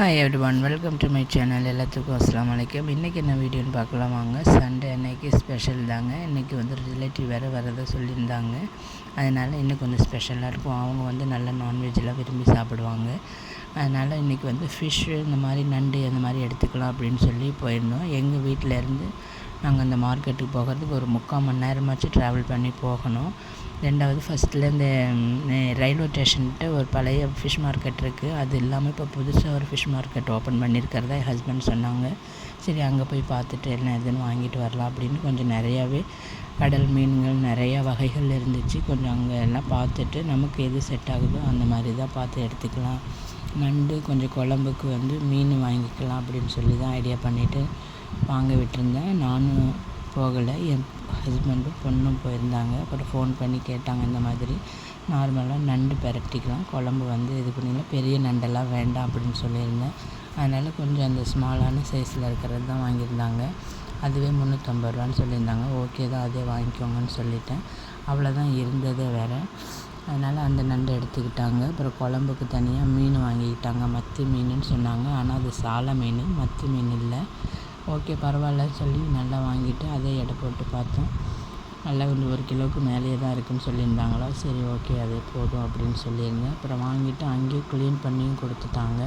Hi everyone welcome to my channel எல்லாத்துக்கும் அஸ்லாம் வலைக்கம் இன்றைக்கி என்ன வீடியோன்னு பார்க்கலாம் வாங்க. சண்டே அன்னைக்கு ஸ்பெஷல் தாங்க. இன்றைக்கி வந்து ரிலேட்டிவ் வேறு வரதை சொல்லியிருந்தாங்க. அதனால் இன்றைக்கி கொஞ்சம் ஸ்பெஷலாக இருக்கும். அவங்க வந்து நல்லா நான்வெஜ்லாம் விரும்பி சாப்பிடுவாங்க. அதனால் இன்றைக்கி வந்து ஃபிஷ்ஷு இந்த மாதிரி நண்டு அந்த மாதிரி எடுத்துக்கலாம் அப்படின்னு சொல்லி போயிருந்தோம். எங்கள் வீட்டிலேருந்து நாங்கள் அந்த மார்க்கெட்டுக்கு போகிறதுக்கு ஒரு முக்கால் மணி நேரமாச்சும் ட்ராவல் பண்ணி போகணும். ரெண்டாவது ஃபஸ்ட்டில் இந்த ரயில்வே ஸ்டேஷன்கிட்ட ஒரு பழைய ஃபிஷ் மார்க்கெட் இருக்குது அது இல்லாமல் இப்போ புதுசாக ஒரு ஃபிஷ் மார்க்கெட் ஓப்பன் பண்ணியிருக்கிறதா என் ஹஸ்பண்ட் சொன்னாங்க. சரி அங்கே போய் பார்த்துட்டு என்ன எதுன்னு வாங்கிட்டு வரலாம் அப்படின்னு கொஞ்சம் நிறையாவே கடல் மீன்கள் நிறையா வகைகள் இருந்துச்சு. கொஞ்சம் அங்கே எல்லாம் பார்த்துட்டு நமக்கு எது செட் ஆகுதோ அந்த மாதிரி தான் பார்த்து எடுத்துக்கலாம். நண்டு கொஞ்சம் குழம்புக்கு வந்து மீன் வாங்கிக்கலாம் அப்படின்னு சொல்லி தான் ஐடியா பண்ணிவிட்டு வாங்க விட்டுருந்தேன். நானும் போகலை. என் ஹஸ்பண்டும் பொண்ணும் போயிருந்தாங்க. அப்புறம் ஃபோன் பண்ணி கேட்டாங்க இந்த மாதிரி. நார்மலாக நண்டு பிரட்டிக்கலாம். குழம்பு வந்து இது பண்ணிக்கலாம் பெரிய நண்டெல்லாம் வேண்டாம் அப்படின்னு சொல்லியிருந்தேன். அதனால் கொஞ்சம் அந்த ஸ்மாலான சைஸில் இருக்கிறது தான் வாங்கியிருந்தாங்க. அதுவே முந்நூற்றம்பது ரூபான்னு சொல்லியிருந்தாங்க. ஓகே தான் அதே வாங்கிக்கோங்கன்னு சொல்லிட்டேன். அவ்வளோதான் இருந்ததே வேறு. அதனால் அந்த நண்டு எடுத்துக்கிட்டாங்க. அப்புறம் குழம்புக்கு தனியாக மீன் வாங்கிக்கிட்டாங்க. மத்தி மீனுன்னு சொன்னாங்க. ஆனால் அது சாலை மீன். மத்தி மீன் இல்லை. ஓகே பரவாயில்லன்னு சொல்லி நல்லா வாங்கிட்டு அதே எடை போட்டு பார்த்தோம். நல்லா கொஞ்சம் ஒரு கிலோவுக்கு மேலேயே தான் இருக்குதுன்னு சொல்லியிருந்தாங்களா? சரி ஓகே அதே போதும் அப்படின்னு சொல்லியிருந்தேன். அப்புறம் வாங்கிட்டு அங்கேயே க்ளீன் பண்ணியும் கொடுத்துட்டாங்க.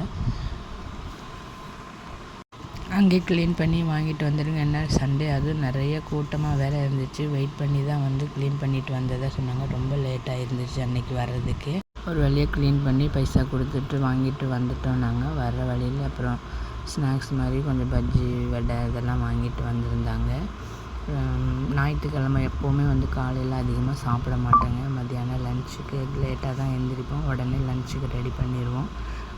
அங்கேயே க்ளீன் பண்ணி வாங்கிட்டு வந்துடுங்க. என்ன சண்டே அதுவும் நிறைய கூட்டமாக வேலை இருந்துச்சு. வெயிட் பண்ணி தான் வந்து க்ளீன் பண்ணிட்டு வந்ததாக சொன்னாங்க. ரொம்ப லேட்டாக இருந்துச்சு அன்றைக்கி வர்றதுக்கு. ஒரு வழியாக க்ளீன் பண்ணி பைசா கொடுத்துட்டு வாங்கிட்டு வந்துட்டோம் நாங்கள் வர்ற வழியில் அப்புறம் ஸ்நாக்ஸ் மாதிரி கொஞ்சம் பஜ்ஜி வடை இதெல்லாம் வாங்கிட்டு வந்திருந்தாங்க. ஞாயிற்றுக்கிழமை எப்போவுமே வந்து காலையில் அதிகமாக சாப்பிட மாட்டேங்க. மத்தியானம் லன்ச்சுக்கு லேட்டாக தான் எழுந்திரிப்போம் உடனே லஞ்சுக்கு ரெடி பண்ணிடுவோம்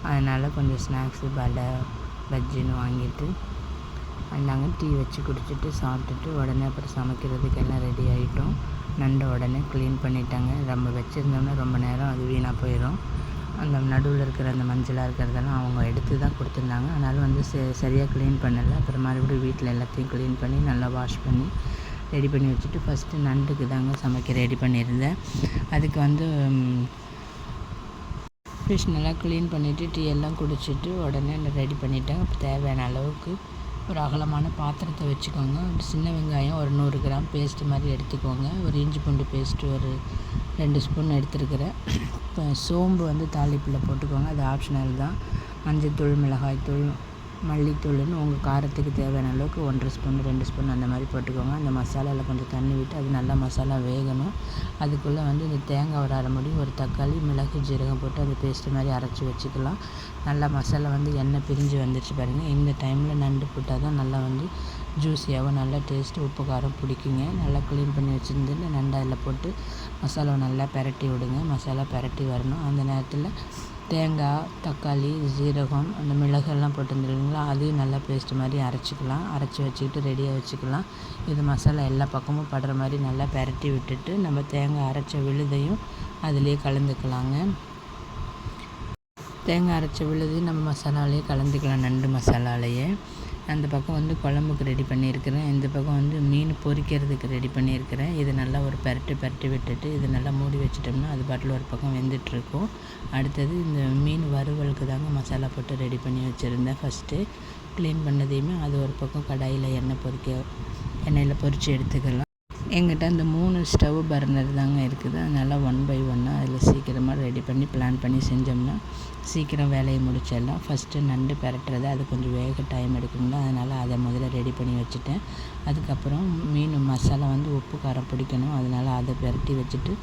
அதனால் கொஞ்சம் ஸ்நாக்ஸு வடை பஜ்ஜின்னு வாங்கிட்டு வந்தாங்க. டீ வச்சு குடிச்சிட்டு சாப்பிட்டுட்டு உடனே அப்புறம் சமைக்கிறதுக்கு எல்லாம் ரெடி ஆகிட்டோம் நண்டை உடனே க்ளீன் பண்ணிட்டாங்க. நம்ம வச்சுருந்தோம்னா ரொம்ப நேரம் அது வீணாக போயிடும் அந்த நடுவில் இருக்கிற அந்த மஞ்சளாக இருக்கிறதெல்லாம் அவங்க எடுத்து தான் கொடுத்துருந்தாங்க. அதனால் வந்து ச சரியாக க்ளீன் பண்ணலை. அப்புறம் மறுபடியும் வீட்டில் எல்லாத்தையும் க்ளீன் பண்ணி நல்லா வாஷ் பண்ணி ரெடி பண்ணி வச்சுட்டு ஃபஸ்ட்டு நண்டுக்கு தாங்க சமைக்க ரெடி பண்ணியிருந்தேன். அதுக்கு வந்து ஃபிஷ் நல்லா க்ளீன் பண்ணிவிட்டு டீ எல்லாம் குடிச்சிட்டு உடனே ரெடி பண்ணிவிட்டேன் தேவையான அளவுக்கு ஒரு அகலமான பாத்திரத்தை வச்சுக்கோங்க. ஒரு சின்ன வெங்காயம் ஒரு நூறு கிராம் பேஸ்ட்டு மாதிரி எடுத்துக்கோங்க. ஒரு இஞ்சி பூண்டு பேஸ்ட்டு ஒரு ரெண்டு ஸ்பூன் எடுத்துருக்கிறேன். இப்போ சோம்பு வந்து தாளிப்பில் போட்டுக்கோங்க. அது ஆப்ஷனல் தான். மஞ்சள்தூள் மிளகாய்த்தூள் மல்லித்தூள்னு உங்கள் காரத்துக்கு தேவையான அளவுக்கு ஒன்றரை ஸ்பூன் ரெண்டு ஸ்பூன் அந்த மாதிரி போட்டுக்கோங்க. அந்த மசாலாவில் கொஞ்சம் தண்ணி விட்டு அது நல்லா மசாலா வேகணும். அதுக்குள்ளே வந்து இந்த தேங்காய் ஒரு அரை முடி ஒரு தக்காளி மிளகு ஜீரகம் போட்டு அந்த பேஸ்ட்டு மாதிரி அரைச்சி வச்சுக்கலாம். நல்லா மசாலா வந்து எண்ணெய் பிரிஞ்சு வந்துடுச்சு பாருங்கள் இந்த டைமில் நண்டு போட்டால் தான் நல்லா வந்து ஜூஸியாகவும் நல்லா டேஸ்ட்டு உப்பு காரம் பிடிக்குங்க. நல்லா க்ளீன் பண்ணி வச்சுருந்து நண்டு அதில் போட்டு மசாலாவை நல்லா பெரட்டி விடுங்க. மசாலா பெரட்டி வரணும். அந்த நேரத்தில் தேங்காய் தக்காளி ஜீரகம் அந்த மிளகெல்லாம் போட்டுருந்துருக்கீங்களா அதையும் நல்லா பேஸ்ட் மாதிரி அரைச்சிக்கலாம். அரைச்சி வச்சுக்கிட்டு ரெடியாக வச்சுக்கலாம். இது மசாலா எல்லா பக்கமும் படுற மாதிரி நல்லா பெரட்டி விட்டுட்டு நம்ம தேங்காய் அரைச்ச விழுதையும் அதிலே கலந்துக்கலாங்க. தேங்காய் அரைச்ச விழுதையும் நம்ம மசாலாலேயே கலந்துக்கலாம். நண்டு மசாலாலேயே. அந்த பக்கம் வந்து குழம்புக்கு ரெடி பண்ணியிருக்கிறேன். இந்த பக்கம் வந்து மீன் பொரிக்கிறதுக்கு ரெடி பண்ணியிருக்கிறேன். இது நல்லா ஒரு பரட்டு பரட்டி விட்டுட்டு இது நல்லா மூடி வச்சிட்டோம்னா அது பாட்டில் ஒரு பக்கம் வெந்துட்டுருக்கும். அடுத்தது இந்த மீன் வறுவலுக்கு தாங்க மசாலா போட்டு ரெடி பண்ணி வச்சுருந்தேன் ஃபஸ்ட்டு க்ளீன் பண்ணதையுமே அது ஒரு பக்கம் கடாயில் எண்ணெய் பொரிக்க எண்ணெயில் பொரித்து எடுத்துக்கலாம். எங்கிட்ட அந்த மூணு ஸ்டவ் பர்னர் தாங்க இருக்குது. அதனால் ஒன் பை ஒன்னாக அதில் சீக்கிரமாக ரெடி பண்ணி பிளான் பண்ணி செஞ்சோம்னா சீக்கிரம் வேலையை முடிச்சிடலாம். ஃபஸ்ட்டு நண்டு பெரட்டுறது அது கொஞ்சம் வேக டைம் எடுக்குங்களா அதனால் அதை முதல்ல ரெடி பண்ணி வச்சுட்டேன். அதுக்கப்புறம் மீன் மசாலா வந்து உப்பு காரம் பிடிக்கணும். அதனால் அதை பெரட்டி வச்சுட்டு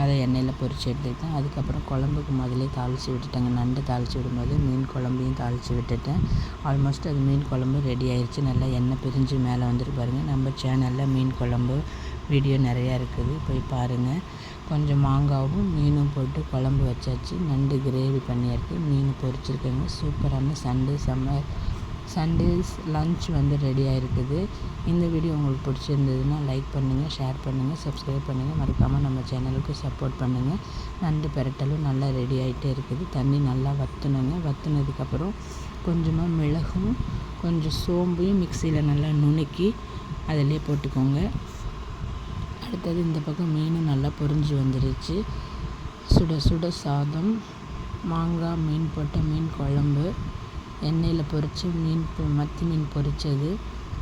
அதை எண்ணெயில் பொரித்து எடுத்துக்கிட்டேன். அதுக்கப்புறம் குழம்புக்கு முதலே தாளித்து விட்டுட்டேங்க. நண்டு தாளித்து விடும்போது மீன் குழம்பையும் தாளித்து விட்டுட்டேன். ஆல்மோஸ்ட் அது மீன் குழம்பு ரெடி ஆயிடுச்சு நல்லா எண்ணெய் பிரிஞ்சு மேலே வந்துட்டு பாருங்கள் நம்ம சேனலில் மீன் குழம்பு வீடியோ நிறையா இருக்குது. போய் பாருங்கள் கொஞ்சம் மாங்காவும் மீனும் போட்டு குழம்பு வச்சாச்சு. நண்டு கிரேவி பண்ணியாச்சு. மீன் பொரிச்சிருக்கேங்க. சூப்பரான சண்டே சம்மர் சண்டேஸ் லன்ச் வந்து ரெடியாக இருக்குது இந்த வீடியோ உங்களுக்கு பிடிச்சிருந்ததுன்னா லைக் பண்ணுங்கள் ஷேர் பண்ணுங்கள் சப்ஸ்கிரைப் பண்ணுங்கள் மறக்காமல் நம்ம சேனலுக்கு சப்போர்ட் பண்ணுங்கள் நண்டு பெரட்டலும் நல்லா ரெடி ஆகிட்டே இருக்குது. தண்ணி நல்லா வற்றணுங்க வற்றுனதுக்கப்புறம் கொஞ்சமாக மிளகும் கொஞ்சம் சோம்பையும் மிக்சியில் நல்லா நுணுக்கி அதிலே போட்டுக்கோங்க. அடுத்தது இந்த பக்கம் மீனும் நல்லா பொரிஞ்சு வந்துடுச்சு சுட சுட சாதம் மாங்காய் மீன் போட்ட மீன் குழம்பு. எண்ணெயில் பொரித்து மீன் மத்தி மீன் பொரித்தது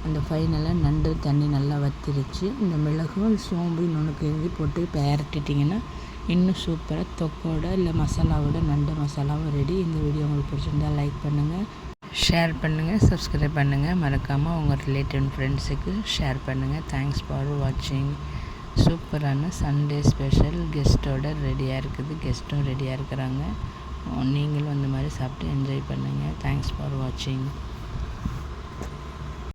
அந்த ஃபைனலாக நண்டு தண்ணி நல்லா வத்திருச்சு. இந்த மிளகும் சோம்பு இன்னொன்று எழுதி போட்டு பெரட்டிட்டிங்கன்னா இன்னும் சூப்பராக தொக்கோட இல்லை மசாலாவோட நண்டு மசாலாவும் ரெடி இந்த வீடியோ உங்களுக்கு பிடிச்சிருந்தால் லைக் பண்ணுங்கள் ஷேர் பண்ணுங்கள் சப்ஸ்கிரைப் பண்ணுங்கள் மறக்காமல் உங்கள் ரிலேட்டிவ் ஃப்ரெண்ட்ஸுக்கு ஷேர் பண்ணுங்கள் தேங்க்ஸ் ஃபார் வாட்சிங் சூப்பரான சண்டே ஸ்பெஷல் கெஸ்ட்டோட ரெடியாக இருக்குது. கெஸ்ட்டும் ரெடியாக இருக்கிறாங்க. நீங்களும் அந்த மாதிரி சாப்பிட்டு என்ஜாய் பண்ணுங்கள் தேங்க்ஸ் ஃபார் வாட்சிங்